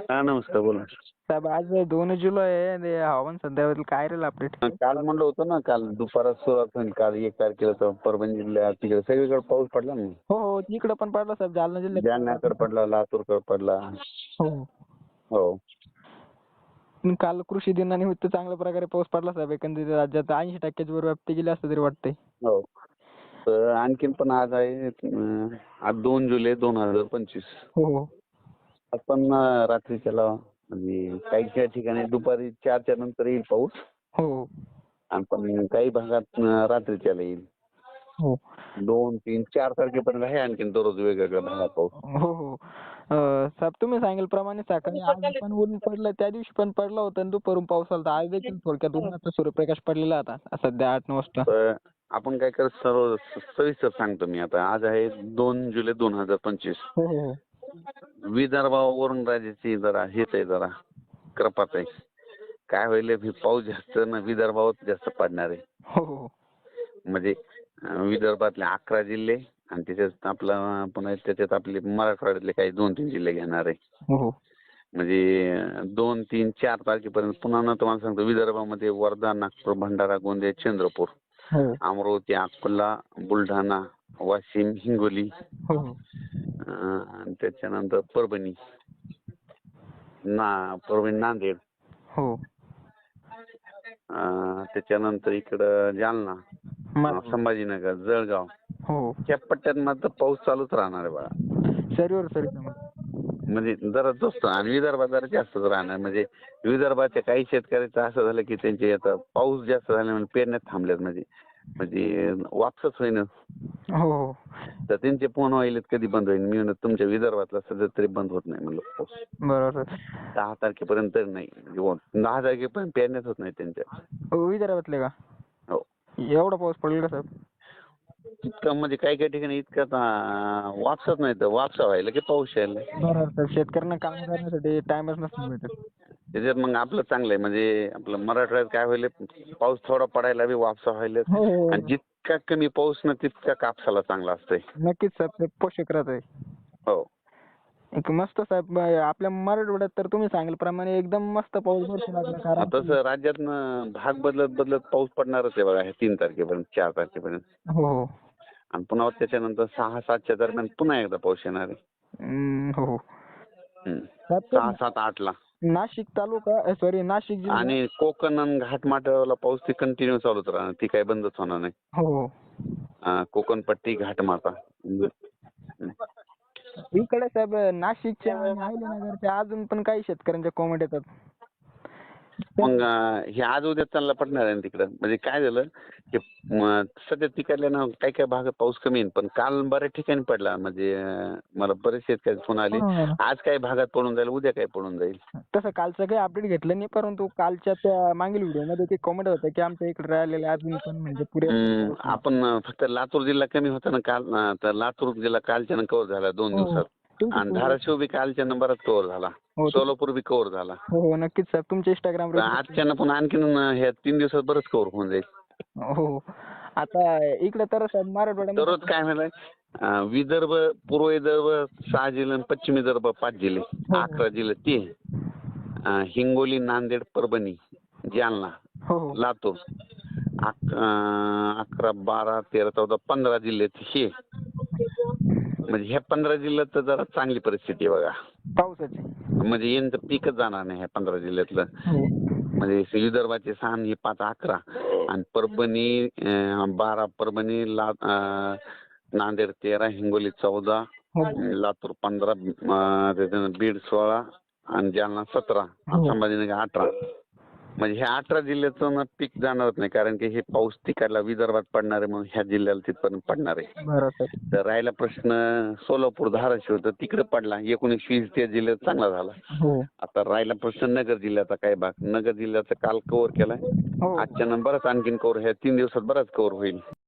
हा नमस्कार बोला. साहेब आज दोन जुलै आहे आणि हवामान सध्याबद्दल काय राहील अपडेट काल म्हणलं होतं ना काल दुपारात सुरुवात होईल काल एक तारखेला तर परभणी जिल्ह्यात तिकडे सगळीकडे पाऊस पडला ना. हो हो इकडं पण पडला साहेब जालना जिल्ह्यात जालन्याकडे पडला. लातूरकडे पडला. हो. हो. पण काल कृषी दिनानिमित्त चांगल्या प्रकारे पाऊस पडला साहेब एकंदरीत राज्यात ऐंशी टक्क्याच्या वर व्याप्ती गेली असं तरी वाटतंय. हो. तर आणखीन पण आज आहे अं, आज दोन जुलै दोन हजार पंचवीस. हो हो. आपण अं, रात्रीच्याला म्हणजे काही काही ठिकाणी दुपारी चारच्या नंतर येईल पाऊस. हो. आणि पण काही भागात अं, रात्रीच्याला येईल. हो. दोन तीन चार तारखेपर्यंत आहे आणखीन दररोज वेगवेगळ्या भागात पाऊस. हो हो. अं, साहेब तुम्ही सांगेलप्रमाणे सकाळी आज पण ऊन पडलं त्या दिवशी पण पडलं होतं आणि दुपारून पाऊस आला होता. आज देखील थोडक्यात उन्हाचा सूर्यप्रकाश पडलेला आता सध्या आठ नऊ वाजता. तर आपण काय करत सर्व सविस्तर सांगतो मी आता. आज आहे दोन जुलै दोन हजार पंचवीस. हो हो हो. विदर्भावरून राज्याची जरा हेच आहे जरा. कृपात आहे. काय होईल हे पाऊस जास्त ना विदर्भावर जास्त पडणार आहे. हो हो. म्हणजे अं, विदर्भातले अकरा जिल्हे आणि त्याच्यात आपला पुन्हा त्याच्यात आपले मराठवाड्यातले काही दोन तीन जिल्हे घेणार आहे. हो हो. म्हणजे अं, दोन तीन चार तारखेपर्यंत पुन्हा ना तुम्हाला सांगतो विदर्भामध्ये वर्धा नागपूर भंडारा गोंदिया चंद्रपूर हो. अमरावती अकोला बुलढाणा वाशिम हिंगोली हो हो. अं, आणि त्याच्यानंतर परभणी. ना परभणी नांदेड. हो. अं, त्याच्यानंतर इकडं जालना. संभाजीनगर जळगाव. हो. या पट्ट्यात मात्र पाऊस चालूच राहणार आहे बघा सरीवर सरी म्हणजे जरा जास्त. आणि विदर्भात जरा जास्तच राहणार. म्हणजे विदर्भाच्या काही शेतकऱ्याचं असं झालं की त्यांचे आता पाऊस जास्त झाल्यामुळे पेरण्यात थांबल्यात. म्हणजे म्हणजे वापसच होईन. हो हो. तर त्यांचे फोन व्हायलेत कधी बंद होईल मी तुमच्या विदर्भातला सध्या तरी बंद होत नाही. म्हणलं पाऊस बरोबर. दहा तारखेपर्यंत तरी नाही. व- दहा तारखेपर्यंत पेरण्यात होत नाही त्यांच्या. हो विदर्भातले का? हो. एवढा पाऊस पडलेला साहेब? इतकं म्हणजे काही काही ठिकाणी इतकं आता वापसत नाही तर वापसा व्हायला की पाऊस यायला. बरोबर साहेब शेतकऱ्यांना काम करण्यासाठी टाइमच नसतो भेटत. त्याच्यात मग आपलं चांगलं आहे. म्हणजे आपलं मराठवाड्यात काय व्हायला पाऊस थोडा पडायला बी वापसा व्हायला. हो. हो आणि जितका कमी पाऊस ना तितका कापसाला चांगला असतंय. नक्कीच साहेब ते पोषक राहत आहे. हो. एक मस्त साहेब आपल्या मराठवाड्यात तर तुम्ही सांगितल्याप्रमाणे एकदम मस्त पाऊस भरपूर लागला कारण तसं राज्यातनं भाग बदलत बदलत पाऊस पडणारच आहे बघा हे तीन तारखेपर्यंत चार तारखेपर्यंत. हो हो. आणि पुन्हा त्याच्यानंतर सहा सातच्या दरम्यान पुन्हा एकदा पाऊस येणार आहे. हम्म, हो. हो हम्म. साहेब, ते सहा सात आठला. नाशिक तालुका सॉरी नाशिक जिल्हा. आणि कोकण आणि घाटमाथ्याला पाऊस ती कंटिन्यू चालूच राहणार. ती काही बंदच होणार नाही. हो. हो कोकणपट्टी घाटमाथा इकडे साहेब नाशिकच्या आणि अहिल्यानगरच्या अजून पण काही शेतकऱ्यांच्या कॉमेंट येतात. मग अं, हे आज उद्या चालला पडणार आहे ना तिकडं? म्हणजे काय झालं? सध्या तिकडल्या ना काही काही भागात पाऊस कमी आहे पण काल बऱ्याच ठिकाणी पडला. म्हणजे मला बरेच शेतकरी फोन आले. हा. आज काही भागात पडून जाईल उद्या काही पडून जाईल. तसं कालचं काही अपडेट घेतलं नाही परंतु कालच्या त्या मागील व्हिडिओमध्ये ते कॉमेंट होतं की आमच्या इकडे राहिलेले अजून पण म्हणजे पुरे हम्म, आपण फक्त लातूर जिल्हा कमी होता ना काल तर लातूर जिल्हा कालच्यानं कव्हर झाला दोन हो. दिवसात. आणि धाराशिव बी कालच्या नंबरात कव्हर झाला. हो, सोलापूर बी कव्हर झाला. हो नक्कीच साहेब. तुमच्या इंस्टाग्राम तर आजच्यानं पण आणखीन ह्या तीन दिवसात बरंच कव्हर होऊन जाईल. हो. आता इकडे तर मराठवाड्यामध्ये दररोज काय झालंय विदर्भ पूर्व विदर्भ सहा जिल्हे आणि पश्चिम विदर्भ पाच जिल्हे. हो. अकरा जिल्हे ते अं, हिंगोली नांदेड परभणी जालना हो. हो लातूर. अक- अं, अकरा बारा तेरा चौदा पंधरा जिल्हे हे. म्हणजे ह्या पंधरा जिल्ह्यात तर जरा चांगली परिस्थिती आहे बघा. पावसाची. म्हणजे यांचं पीकच जाणार नाही ह्या पंधरा जिल्ह्यातलं. हो. म्हणजे विदर्भाचे सहा आणि हे पाच अकरा. आणि परभणी बारा परभणी ला नांदेड तेरा हिंगोली चौदा हो. लातूर पंधरा बीड सोळा आणि जालना सतरा. हो. संभाजीनगर अठरा. म्हणजे ह्या अठरा जिल्ह्याचं ना पीक जाणारच नाही कारण की हे पाऊस तिकडला विदर्भात पडणार आहे म्हणून ह्या जिल्ह्याला तिथपर्यंत पडणार आहे. तर राहिला प्रश्न सोलापूर धाराशिव तर तिकडे पडला. एकोणीस वीस त्या जिल्ह्यात चांगला झाला. हो. आता राहिला प्रश्न नगर जिल्ह्याचा काय भाग? नगर जिल्ह्याचा काल कव्हर केलाय. हो. आजच्या बराच आणखीन कव्हर ह्या तीन दिवसात बराच कव्हर होईल.